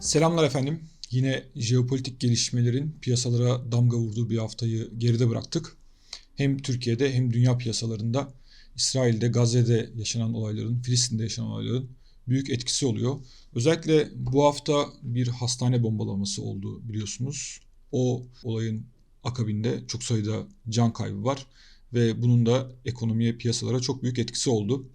Selamlar efendim. Yine jeopolitik gelişmelerin piyasalara damga vurduğu bir haftayı geride bıraktık. Hem Türkiye'de hem dünya piyasalarında İsrail'de, Gazze'de yaşanan olayların, Filistin'de yaşanan olayların büyük etkisi oluyor. Özellikle bu hafta bir hastane bombalaması oldu biliyorsunuz. O olayın akabinde çok sayıda can kaybı var ve bunun da ekonomiye, piyasalara çok büyük etkisi oldu.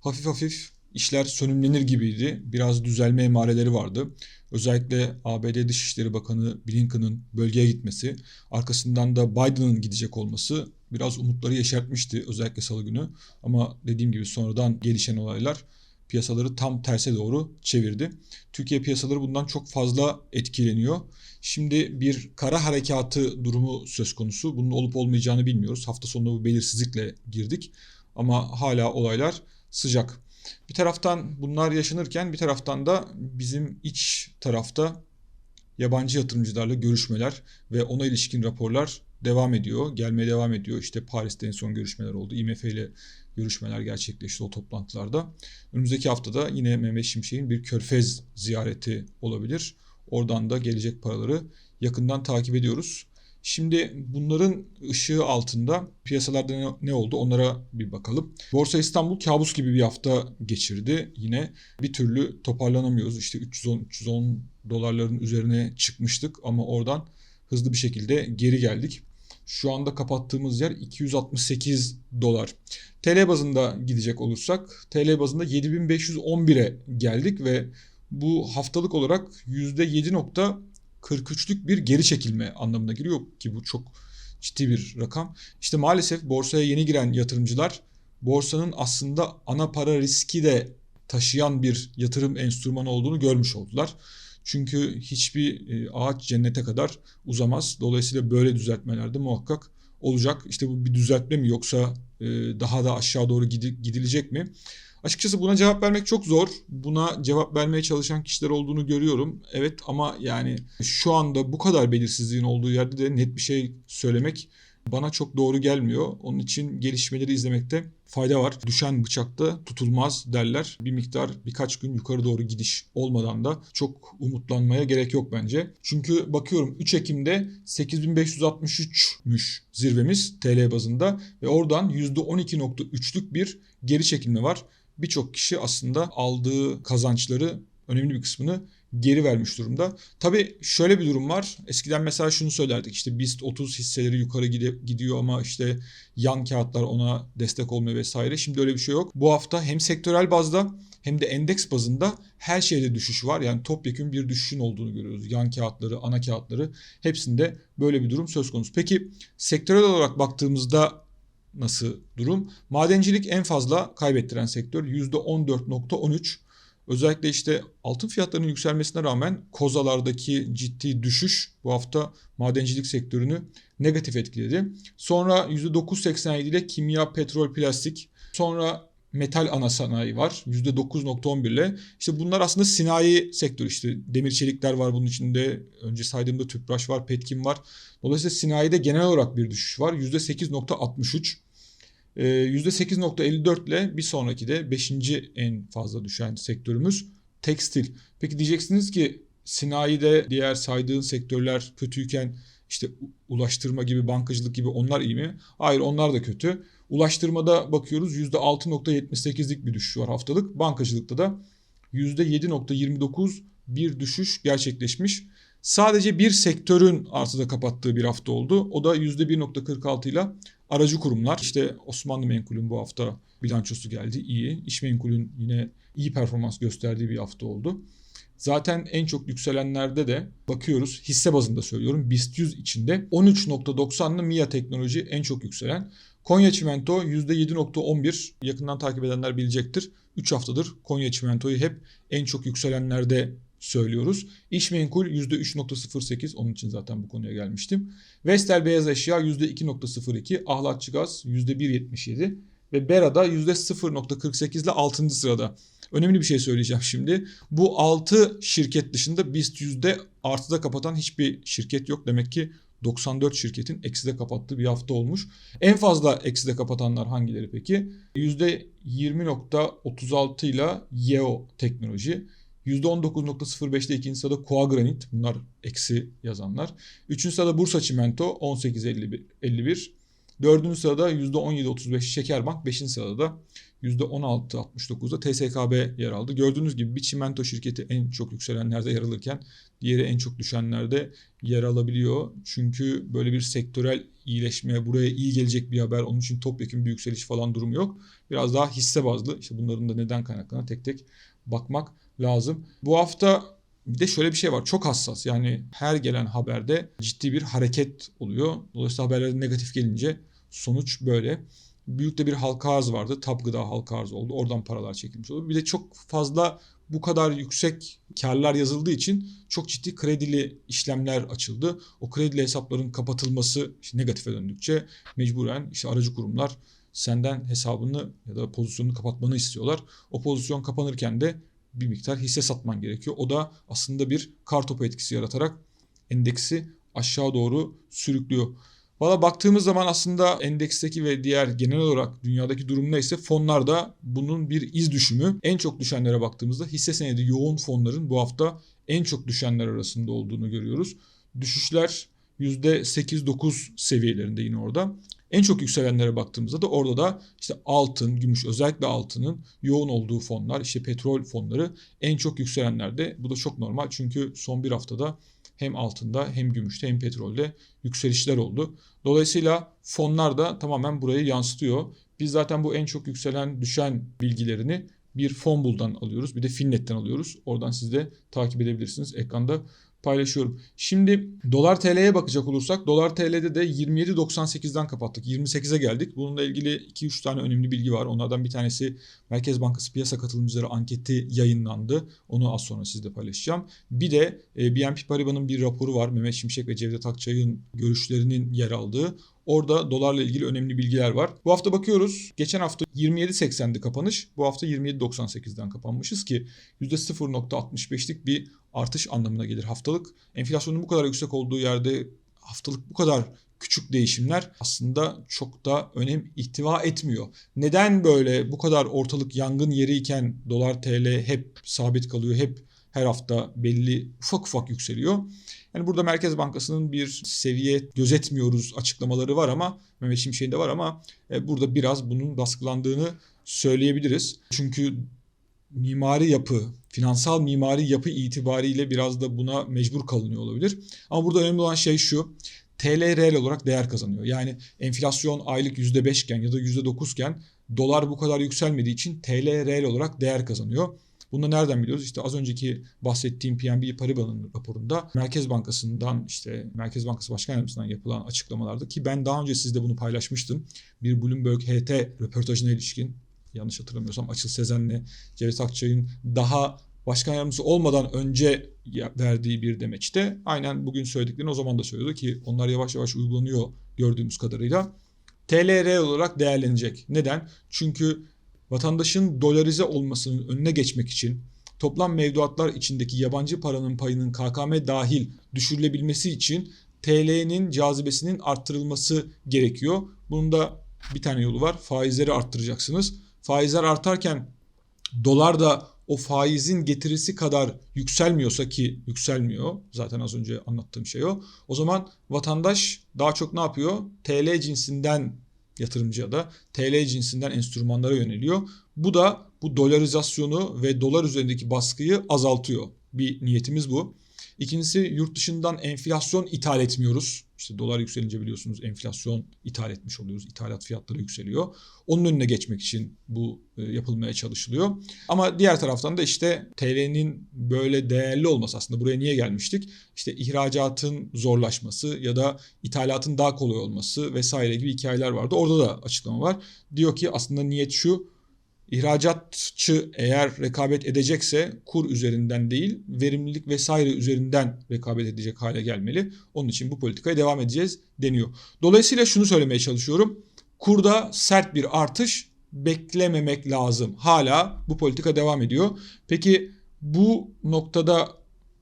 Hafif hafif işler sönümlenir gibiydi. Biraz düzelme emareleri vardı. Özellikle ABD Dışişleri Bakanı Blinken'ın bölgeye gitmesi, arkasından da Biden'ın gidecek olması biraz umutları yeşertmişti özellikle salı günü. Ama dediğim gibi sonradan gelişen olaylar piyasaları tam terse doğru çevirdi. Türkiye piyasaları bundan çok fazla etkileniyor. Şimdi bir kara harekatı durumu söz konusu. Bunun olup olmayacağını bilmiyoruz. Hafta sonunda bu belirsizlikle girdik. Ama hala olaylar sıcak. Bir taraftan bunlar yaşanırken bir taraftan da bizim iç tarafta yabancı yatırımcılarla görüşmeler ve ona ilişkin raporlar devam ediyor. Gelmeye devam ediyor. İşte Paris'te en son görüşmeler oldu. IMF ile görüşmeler gerçekleşti o toplantılarda. Önümüzdeki haftada yine Mehmet Şimşek'in bir körfez ziyareti olabilir. Oradan da gelecek paraları yakından takip ediyoruz. Şimdi bunların ışığı altında piyasalarda ne, ne oldu onlara bir bakalım. Borsa İstanbul kabus gibi bir hafta geçirdi. Yine bir türlü toparlanamıyoruz. İşte 310-310 dolarların üzerine çıkmıştık ama oradan hızlı bir şekilde geri geldik. Şu anda kapattığımız yer 268 dolar. TL bazında gidecek olursak TL bazında 7511'e geldik ve bu haftalık olarak %7.43'lük bir geri çekilme anlamına geliyor ki bu çok ciddi bir rakam. İşte maalesef borsaya yeni giren yatırımcılar borsanın aslında ana para riski de taşıyan bir yatırım enstrümanı olduğunu görmüş oldular. Çünkü hiçbir e, ağaç cennete kadar uzamaz. Dolayısıyla böyle düzeltmelerde muhakkak olacak. İşte bu bir düzeltme mi yoksa e, daha da aşağı doğru gidilecek mi? Açıkçası buna cevap vermek çok zor. Buna cevap vermeye çalışan kişiler olduğunu görüyorum. Evet ama yani şu anda bu kadar belirsizliğin olduğu yerde de net bir şey söylemek bana çok doğru gelmiyor. Onun için gelişmeleri izlemekte fayda var. Düşen bıçakta tutulmaz derler. Bir miktar birkaç gün yukarı doğru gidiş olmadan da çok umutlanmaya gerek yok bence. Çünkü bakıyorum 3 Ekim'de 8563'müş zirvemiz TL bazında ve oradan %12.3'lük bir geri çekilme var. Birçok kişi aslında aldığı kazançları önemli bir kısmını geri vermiş durumda. Tabii şöyle bir durum var. Eskiden mesela şunu söylerdik işte BIST 30 hisseleri yukarı gidiyor ama işte yan kağıtlar ona destek olmuyor vesaire. Şimdi öyle bir şey yok. Bu hafta hem sektörel bazda hem de endeks bazında her şeyde düşüş var. Yani topyekun bir düşüşün olduğunu görüyoruz. Yan kağıtları, ana kağıtları hepsinde böyle bir durum söz konusu. Peki sektörel olarak baktığımızda nasıl durum? Madencilik en fazla kaybettiren sektör %14.13. Özellikle işte altın fiyatlarının yükselmesine rağmen kozalardaki ciddi düşüş bu hafta madencilik sektörünü negatif etkiledi. Sonra %9.87 ile kimya, petrol, plastik. Sonra metal ana sanayi var %9.11 ile. İşte bunlar aslında sinayi sektörü işte demir çelikler var bunun içinde. Önce saydığımda tüpraş var, petkim var. Dolayısıyla sinayide genel olarak bir düşüş var. %8.63. %8.54 ile bir sonraki de 5. en fazla düşen sektörümüz tekstil. Peki diyeceksiniz ki sinayide diğer saydığın sektörler kötüyken işte ulaştırma gibi bankacılık gibi onlar iyi mi? Hayır onlar da kötü. Ulaştırmada bakıyoruz %6.78'lik bir düşüş var haftalık. Bankacılıkta da %7.29 bir düşüş gerçekleşmiş. Sadece bir sektörün artıda kapattığı bir hafta oldu. O da %1.46 ile aracı kurumlar. İşte Osmanlı Menkul'ün bu hafta bilançosu geldi iyi. İş Menkul'ün yine iyi performans gösterdiği bir hafta oldu. Zaten en çok yükselenlerde de bakıyoruz hisse bazında söylüyorum BIST 100 içinde 13.90'lı MIA teknoloji en çok yükselen. Konya Çimento %7.11 yakından takip edenler bilecektir. 3 haftadır Konya Çimento'yu hep en çok yükselenlerde söylüyoruz. İş menkul %3.08 onun için zaten bu konuya gelmiştim. Vestel beyaz eşya %2.02, ahlatçı gaz %1.77 ve Bera'da %0.48 ile 6. sırada. Önemli bir şey söyleyeceğim şimdi. Bu 6 şirket dışında BIST yüzde artıda kapatan hiçbir şirket yok. Demek ki 94 şirketin ekside kapattığı bir hafta olmuş. En fazla ekside kapatanlar hangileri peki? %20.36 ile Yeo Teknoloji, %19.05'te ikinci sırada Koa Granit. Bunlar eksi yazanlar. Üçüncü sırada Bursa Çimento 18.51. Dördüncü sırada %17.35 Şekerbank. Beşinci sırada da %16.69'da TSKB yer aldı. Gördüğünüz gibi bir çimento şirketi en çok yükselenlerde yer alırken diğeri en çok düşenlerde yer alabiliyor. Çünkü böyle bir sektörel iyileşmeye, buraya iyi gelecek bir haber, onun için topyekun bir yükseliş falan durumu yok. Biraz daha hisse bazlı. İşte bunların da neden kaynaklanan tek tek bakmak lazım. Bu hafta bir de şöyle bir şey var. Çok hassas. Yani her gelen haberde ciddi bir hareket oluyor. Dolayısıyla haberler negatif gelince sonuç böyle. Büyük de bir halka arz vardı. Tap gıda halka arz oldu. Oradan paralar çekilmiş oldu. Bir de çok fazla bu kadar yüksek karlar yazıldığı için çok ciddi kredili işlemler açıldı. O kredili hesapların kapatılması işte negatife döndükçe mecburen işte aracı kurumlar senden hesabını ya da pozisyonunu kapatmanı istiyorlar. O pozisyon kapanırken de bir miktar hisse satman gerekiyor. O da aslında bir kar topu etkisi yaratarak endeksi aşağı doğru sürüklüyor. Valla baktığımız zaman aslında endeksteki ve diğer genel olarak dünyadaki durum neyse fonlarda bunun bir iz düşümü. En çok düşenlere baktığımızda hisse senedi yoğun fonların bu hafta en çok düşenler arasında olduğunu görüyoruz. Düşüşler %8-9 seviyelerinde yine orada. En çok yükselenlere baktığımızda da orada da işte altın, gümüş özellikle altının yoğun olduğu fonlar, işte petrol fonları en çok yükselenlerde. Bu da çok normal çünkü son bir haftada hem altında hem gümüşte hem petrolde yükselişler oldu. Dolayısıyla fonlar da tamamen burayı yansıtıyor. Biz zaten bu en çok yükselen düşen bilgilerini bir Fonbul'dan alıyoruz. Bir de Finnet'ten alıyoruz. Oradan siz de takip edebilirsiniz. Ekranda paylaşıyorum. Şimdi dolar TL'ye bakacak olursak dolar TL'de de 27.98'den kapattık. 28'e geldik. Bununla ilgili 2-3 tane önemli bilgi var. Onlardan bir tanesi Merkez Bankası piyasa katılımcıları anketi yayınlandı. Onu az sonra sizle paylaşacağım. Bir de e, BNP Paribas'ın bir raporu var. Mehmet Şimşek ve Cevdet Akçay'ın görüşlerinin yer aldığı. Orada dolarla ilgili önemli bilgiler var. Bu hafta bakıyoruz. Geçen hafta 27.80'di kapanış. Bu hafta 27.98'den kapanmışız ki %0.65'lik bir artış anlamına gelir haftalık. Enflasyonun bu kadar yüksek olduğu yerde haftalık bu kadar küçük değişimler aslında çok da önem ihtiva etmiyor. Neden böyle bu kadar ortalık yangın yeriyken dolar TL hep sabit kalıyor, hep her hafta belli ufak ufak yükseliyor? Yani burada Merkez Bankası'nın bir seviye gözetmiyoruz açıklamaları var ama Mehmet Şimşek'in de var ama e, burada biraz bunun baskılandığını söyleyebiliriz. Çünkü mimari yapı, finansal mimari yapı itibariyle biraz da buna mecbur kalınıyor olabilir. Ama burada önemli olan şey şu. TL reel olarak değer kazanıyor. Yani enflasyon aylık %5 iken ya da %9 iken dolar bu kadar yükselmediği için TL reel olarak değer kazanıyor. Bunu da nereden biliyoruz? İşte az önceki bahsettiğim PNB Paribas'ın raporunda Merkez Bankası'ndan işte Merkez Bankası Başkan Yardımcısından yapılan açıklamalarda ki ben daha önce sizde bunu paylaşmıştım. Bir Bloomberg HT röportajına ilişkin yanlış hatırlamıyorsam Açıl Sezen'le Cevdet Akçay'ın daha başkan yardımcısı olmadan önce verdiği bir demeçte aynen bugün söylediklerini o zaman da söylüyordu ki onlar yavaş yavaş uygulanıyor gördüğümüz kadarıyla. TLR olarak değerlenecek. Neden? Çünkü vatandaşın dolarize olmasının önüne geçmek için toplam mevduatlar içindeki yabancı paranın payının KKM dahil düşürülebilmesi için TL'nin cazibesinin arttırılması gerekiyor. Bunun da bir tane yolu var. Faizleri arttıracaksınız. Faizler artarken dolar da o faizin getirisi kadar yükselmiyorsa ki yükselmiyor. Zaten az önce anlattığım şey o. O zaman vatandaş daha çok ne yapıyor? TL cinsinden yatırımcıya da TL cinsinden enstrümanlara yöneliyor. Bu da bu dolarizasyonu ve dolar üzerindeki baskıyı azaltıyor. Bir niyetimiz bu. İkincisi yurt dışından enflasyon ithal etmiyoruz. İşte dolar yükselince biliyorsunuz enflasyon ithal etmiş oluyoruz. İthalat fiyatları yükseliyor. Onun önüne geçmek için bu e, yapılmaya çalışılıyor. Ama diğer taraftan da işte TL'nin böyle değerli olması aslında buraya niye gelmiştik? İşte ihracatın zorlaşması ya da ithalatın daha kolay olması vesaire gibi hikayeler vardı. Orada da açıklama var. Diyor ki aslında niyet şu İhracatçı eğer rekabet edecekse kur üzerinden değil verimlilik vesaire üzerinden rekabet edecek hale gelmeli. Onun için bu politikaya devam edeceğiz deniyor. Dolayısıyla şunu söylemeye çalışıyorum. Kurda sert bir artış beklememek lazım. Hala bu politika devam ediyor. Peki bu noktada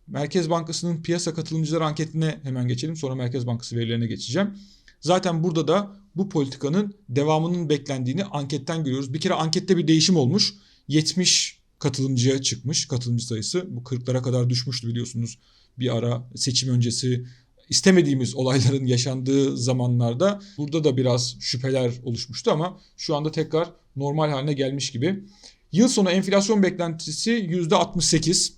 Merkez Bankası'nın piyasa katılımcıları anketine hemen geçelim. Sonra Merkez Bankası verilerine geçeceğim. Zaten burada da bu politikanın devamının beklendiğini anketten görüyoruz. Bir kere ankette bir değişim olmuş. 70 katılımcıya çıkmış katılımcı sayısı. Bu 40'lara kadar düşmüştü biliyorsunuz bir ara seçim öncesi istemediğimiz olayların yaşandığı zamanlarda burada da biraz şüpheler oluşmuştu ama şu anda tekrar normal haline gelmiş gibi. Yıl sonu enflasyon beklentisi %68.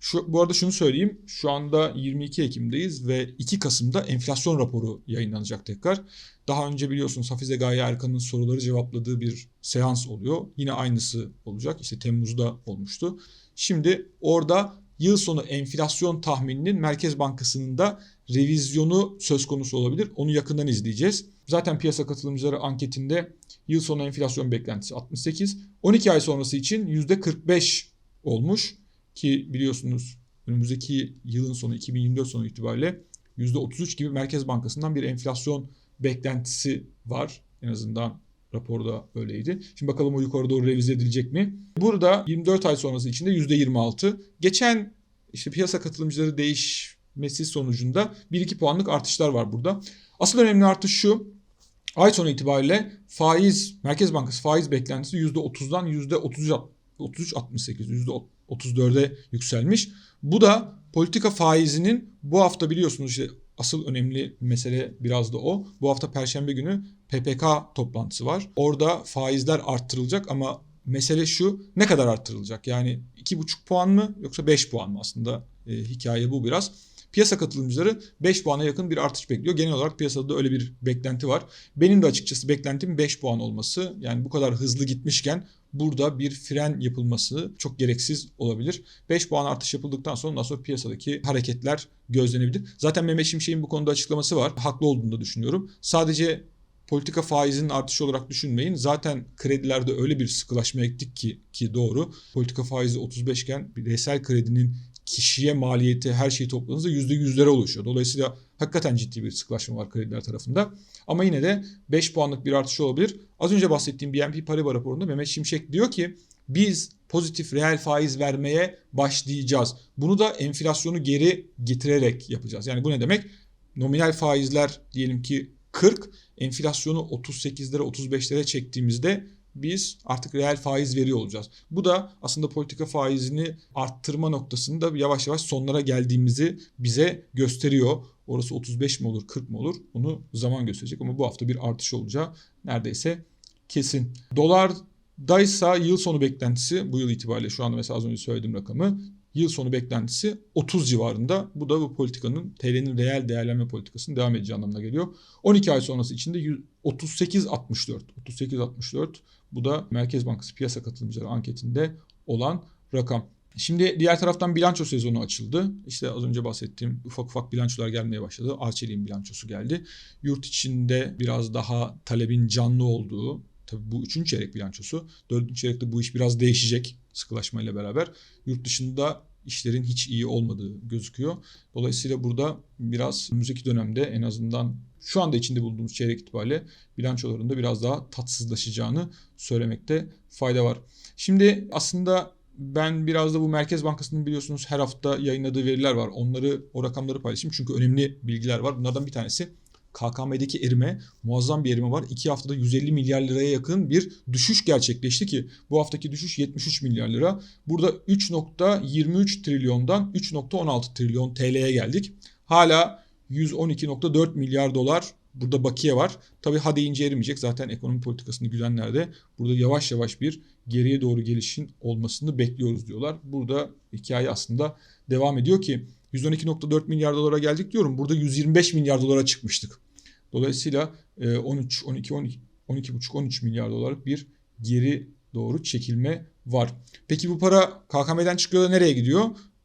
Şu, bu arada şunu söyleyeyim. Şu anda 22 Ekim'deyiz ve 2 Kasım'da enflasyon raporu yayınlanacak tekrar. Daha önce biliyorsunuz Hafize Gaye Erkan'ın soruları cevapladığı bir seans oluyor. Yine aynısı olacak. İşte Temmuz'da olmuştu. Şimdi orada yıl sonu enflasyon tahmininin Merkez Bankası'nın da revizyonu söz konusu olabilir. Onu yakından izleyeceğiz. Zaten piyasa katılımcıları anketinde yıl sonu enflasyon beklentisi 68. 12 ay sonrası için %45 olmuş ki biliyorsunuz önümüzdeki yılın sonu 2024 sonu itibariyle %33 gibi Merkez Bankası'ndan bir enflasyon beklentisi var. En azından raporda öyleydi. Şimdi bakalım o yukarı doğru revize edilecek mi? Burada 24 ay sonrası içinde %26. Geçen işte piyasa katılımcıları değişmesi sonucunda 1-2 puanlık artışlar var burada. Asıl önemli artış şu. Ay sonu itibariyle faiz, Merkez Bankası faiz beklentisi %30'dan %33.68, %34'e yükselmiş. Bu da politika faizinin bu hafta biliyorsunuz işte asıl önemli mesele biraz da o. Bu hafta Perşembe günü PPK toplantısı var. Orada faizler arttırılacak ama mesele şu ne kadar arttırılacak? Yani 2,5 puan mı yoksa 5 puan mı aslında e, hikaye bu biraz. Piyasa katılımcıları 5 puana yakın bir artış bekliyor. Genel olarak piyasada da öyle bir beklenti var. Benim de açıkçası beklentim 5 puan olması. Yani bu kadar hızlı gitmişken burada bir fren yapılması çok gereksiz olabilir. 5 puan artış yapıldıktan sonra ondan piyasadaki hareketler gözlenebilir. Zaten Mehmet Şimşek'in bu konuda açıklaması var. Haklı olduğunu da düşünüyorum. Sadece politika faizinin artışı olarak düşünmeyin. Zaten kredilerde öyle bir sıkılaşmaya gittik ki ki doğru. Politika faizi 35 iken bireysel kredinin kişiye maliyeti her şeyi topladığınızda %100'lere ulaşıyor. Dolayısıyla hakikaten ciddi bir sıklaşma var krediler tarafında. Ama yine de 5 puanlık bir artış olabilir. Az önce bahsettiğim BNP Paribas raporunda Mehmet Şimşek diyor ki biz pozitif reel faiz vermeye başlayacağız. Bunu da enflasyonu geri getirerek yapacağız. Yani bu ne demek? Nominal faizler diyelim ki 40, enflasyonu 38'lere 35'lere çektiğimizde biz artık reel faiz veriyor olacağız. Bu da aslında politika faizini arttırma noktasında yavaş yavaş sonlara geldiğimizi bize gösteriyor. Orası 35 mi olur 40 mı olur onu zaman gösterecek ama bu hafta bir artış olacağı neredeyse kesin. Dolardaysa yıl sonu beklentisi bu yıl itibariyle şu anda mesela az önce söylediğim rakamı yıl sonu beklentisi 30 civarında. Bu da bu politikanın TL'nin reel değerlenme politikasının devam edeceği anlamına geliyor. 12 ay sonrası içinde 38.64. 38.64 bu da Merkez Bankası piyasa katılımcıları anketinde olan rakam. Şimdi diğer taraftan bilanço sezonu açıldı. İşte az önce bahsettiğim ufak ufak bilançolar gelmeye başladı. Arçelik'in bilançosu geldi. Yurt içinde biraz daha talebin canlı olduğu, tabii bu üçüncü çeyrek bilançosu. Dördüncü çeyrekte bu iş biraz değişecek sıkılaşmayla beraber. Yurt dışında işlerin hiç iyi olmadığı gözüküyor. Dolayısıyla burada biraz önümüzdeki dönemde en azından şu anda içinde bulunduğumuz çeyrek itibariyle bilançolarında biraz daha tatsızlaşacağını söylemekte fayda var. Şimdi aslında ben biraz da bu Merkez Bankası'nın biliyorsunuz her hafta yayınladığı veriler var. Onları o rakamları paylaşayım çünkü önemli bilgiler var. Bunlardan bir tanesi KKM'deki erime muazzam bir erime var. 2 haftada 150 milyar liraya yakın bir düşüş gerçekleşti ki bu haftaki düşüş 73 milyar lira. Burada 3.23 trilyondan 3.16 trilyon TL'ye geldik. Hala 112.4 milyar dolar burada bakiye var. Tabii ha deyince erimeyecek. Zaten ekonomi politikasını güdenler de burada yavaş yavaş bir geriye doğru gelişin olmasını bekliyoruz diyorlar. Burada hikaye aslında devam ediyor ki 112.4 milyar dolara geldik diyorum. Burada 125 milyar dolara çıkmıştık. Dolayısıyla 13, 12, 12, 12,5, 13 milyar dolarlık bir geri doğru çekilme var. Peki bu para KKM'den çıkıyor da nereye gidiyor?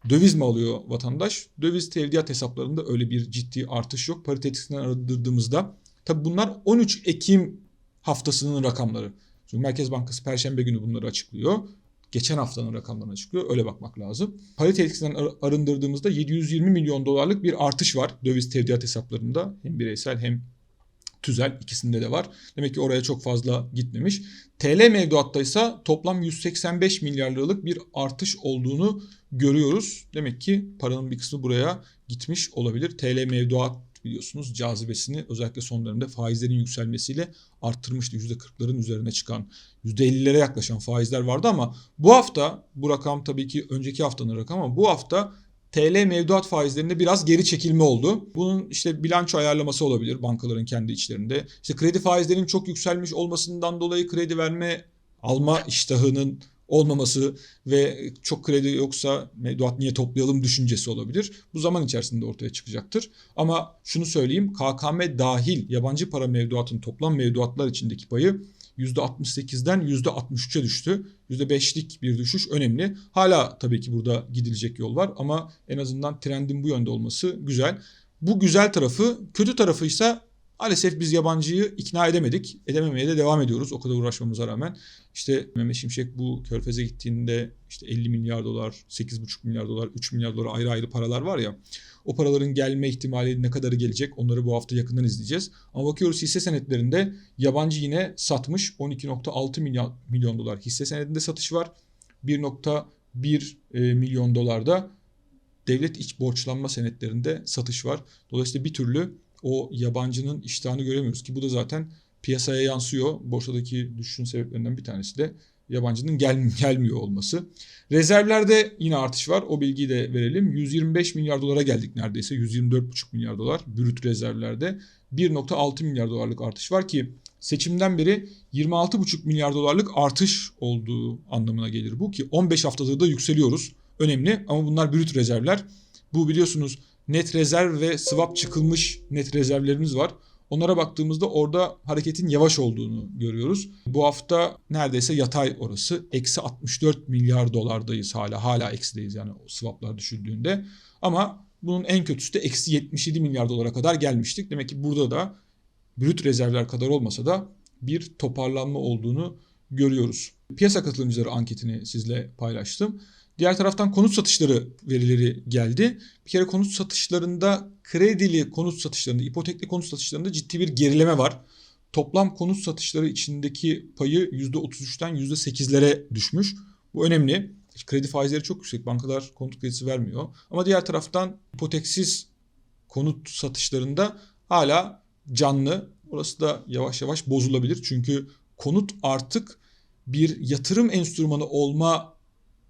Döviz mi alıyor vatandaş? Döviz tevdiat hesaplarında öyle bir ciddi artış yok. Parite etkisinden arındırdığımızda. Tabi bunlar 13 Ekim haftasının rakamları. Çünkü Merkez Bankası Perşembe günü bunları açıklıyor. Geçen haftanın rakamlarını açıklıyor. Öyle bakmak lazım. Parite etkisinden arındırdığımızda 720 milyon dolarlık bir artış var döviz tevdiat hesaplarında. Hem bireysel hem tüzel ikisinde de var. Demek ki oraya çok fazla gitmemiş. TL mevduatta ise toplam 185 milyar liralık bir artış olduğunu görüyoruz. Demek ki paranın bir kısmı buraya gitmiş olabilir. TL mevduat biliyorsunuz cazibesini özellikle son dönemde faizlerin yükselmesiyle arttırmıştı. %40'ların üzerine çıkan, %50'lere yaklaşan faizler vardı ama bu hafta bu rakam tabii ki önceki haftanın rakamı ama bu hafta TL mevduat faizlerinde biraz geri çekilme oldu. Bunun işte bilanço ayarlaması olabilir bankaların kendi içlerinde. İşte kredi faizlerinin çok yükselmiş olmasından dolayı kredi verme alma iştahının olmaması ve çok kredi yoksa mevduat niye toplayalım düşüncesi olabilir. Bu zaman içerisinde ortaya çıkacaktır. Ama şunu söyleyeyim KKM dahil yabancı para mevduatın toplam mevduatlar içindeki payı %68'den %63'e düştü. %5'lik bir düşüş önemli. Hala tabii ki burada gidilecek yol var ama en azından trendin bu yönde olması güzel. Bu güzel tarafı, kötü tarafı ise maalesef biz yabancıyı ikna edemedik. Edememeye de devam ediyoruz o kadar uğraşmamıza rağmen. İşte Mehmet Şimşek bu Körfez'e gittiğinde işte 50 milyar dolar, 8,5 milyar dolar, 3 milyar dolar ayrı ayrı paralar var ya. O paraların gelme ihtimali ne kadarı gelecek onları bu hafta yakından izleyeceğiz. Ama bakıyoruz hisse senetlerinde yabancı yine satmış 12.6 milyon, milyon dolar hisse senedinde satış var. 1.1 e, milyon dolarda devlet iç borçlanma senetlerinde satış var. Dolayısıyla bir türlü o yabancının iştahını göremiyoruz ki bu da zaten piyasaya yansıyor. Borsadaki düşüşün sebeplerinden bir tanesi de yabancının gel gelmiyor olması. Rezervlerde yine artış var. O bilgiyi de verelim. 125 milyar dolara geldik neredeyse. 124,5 milyar dolar brüt rezervlerde. 1.6 milyar dolarlık artış var ki seçimden beri 26,5 milyar dolarlık artış olduğu anlamına gelir bu ki 15 haftadır da yükseliyoruz. Önemli ama bunlar brüt rezervler. Bu biliyorsunuz net rezerv ve swap çıkılmış net rezervlerimiz var. Onlara baktığımızda orada hareketin yavaş olduğunu görüyoruz. Bu hafta neredeyse yatay orası. Eksi 64 milyar dolardayız hala. Hala eksideyiz yani swaplar düşüldüğünde. Ama bunun en kötüsü de eksi 77 milyar dolara kadar gelmiştik. Demek ki burada da brüt rezervler kadar olmasa da bir toparlanma olduğunu görüyoruz. Piyasa katılımcıları anketini sizle paylaştım. Diğer taraftan konut satışları verileri geldi. Bir kere konut satışlarında kredili konut satışlarında, ipotekli konut satışlarında ciddi bir gerileme var. Toplam konut satışları içindeki payı %33'ten %8'lere düşmüş. Bu önemli. Kredi faizleri çok yüksek. Bankalar konut kredisi vermiyor. Ama diğer taraftan ipoteksiz konut satışlarında hala canlı. Orası da yavaş yavaş bozulabilir. Çünkü konut artık bir yatırım enstrümanı olma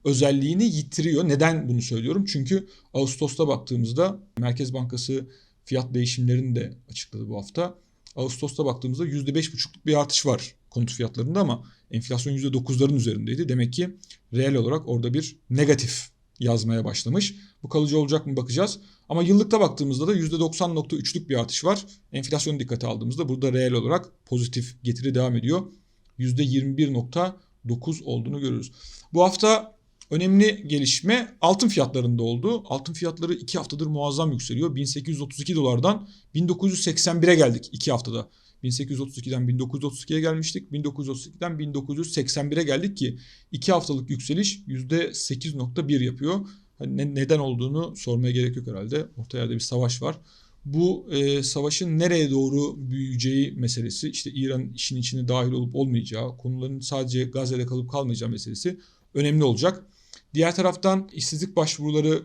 özelliğini yitiriyor. Neden bunu söylüyorum? Çünkü Ağustos'ta baktığımızda Merkez Bankası fiyat değişimlerini de açıkladı bu hafta. Ağustos'ta baktığımızda %5,5'luk bir artış var konut fiyatlarında ama enflasyon %9'ların üzerindeydi. Demek ki reel olarak orada bir negatif yazmaya başlamış. Bu kalıcı olacak mı bakacağız. Ama yıllıkta baktığımızda da %90.3'lük bir artış var. Enflasyonu dikkate aldığımızda burada reel olarak pozitif getiri devam ediyor. %21.9 olduğunu görürüz. Bu hafta önemli gelişme altın fiyatlarında oldu. Altın fiyatları 2 haftadır muazzam yükseliyor. 1832 dolardan 1981'e geldik 2 haftada. 1832'den 1932'ye gelmiştik. 1932'den 1981'e geldik ki 2 haftalık yükseliş %8.1 yapıyor. Hani ne, neden olduğunu sormaya gerek yok herhalde. Orta yerde bir savaş var. Bu e, savaşın nereye doğru büyüyeceği meselesi, işte İran işin içine dahil olup olmayacağı, konuların sadece Gazze'de kalıp kalmayacağı meselesi önemli olacak. Diğer taraftan işsizlik başvuruları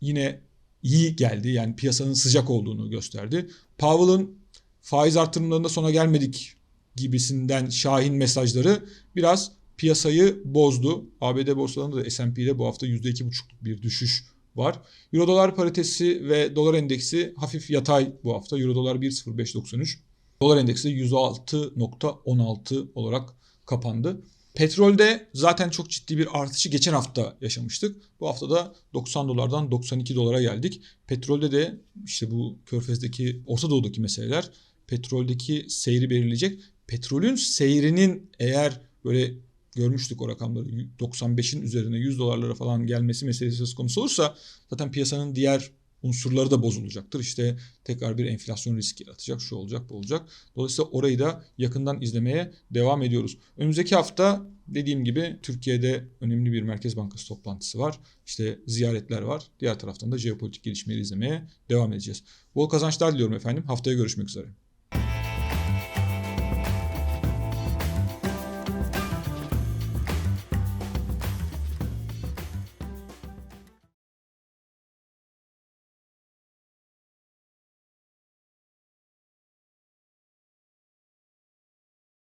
yine iyi geldi. Yani piyasanın sıcak olduğunu gösterdi. Powell'ın faiz artırımlarında sona gelmedik gibisinden şahin mesajları biraz piyasayı bozdu. ABD borsalarında da S&P'de bu hafta %2,5'luk bir düşüş var. Euro dolar paritesi ve dolar endeksi hafif yatay bu hafta. Euro dolar 1.0593. Dolar endeksi 106.16 olarak kapandı. Petrolde zaten çok ciddi bir artışı geçen hafta yaşamıştık. Bu hafta da 90 dolardan 92 dolara geldik. Petrolde de işte bu Körfez'deki Orta Doğu'daki meseleler petroldeki seyri belirleyecek. Petrolün seyrinin eğer böyle görmüştük o rakamları 95'in üzerine 100 dolarlara falan gelmesi meselesi söz konusu olursa zaten piyasanın diğer unsurları da bozulacaktır. İşte tekrar bir enflasyon riski yaratacak, şu olacak, bu olacak. Dolayısıyla orayı da yakından izlemeye devam ediyoruz. Önümüzdeki hafta dediğim gibi Türkiye'de önemli bir Merkez Bankası toplantısı var. İşte ziyaretler var. Diğer taraftan da jeopolitik gelişmeleri izlemeye devam edeceğiz. Bol kazançlar diliyorum efendim. Haftaya görüşmek üzere.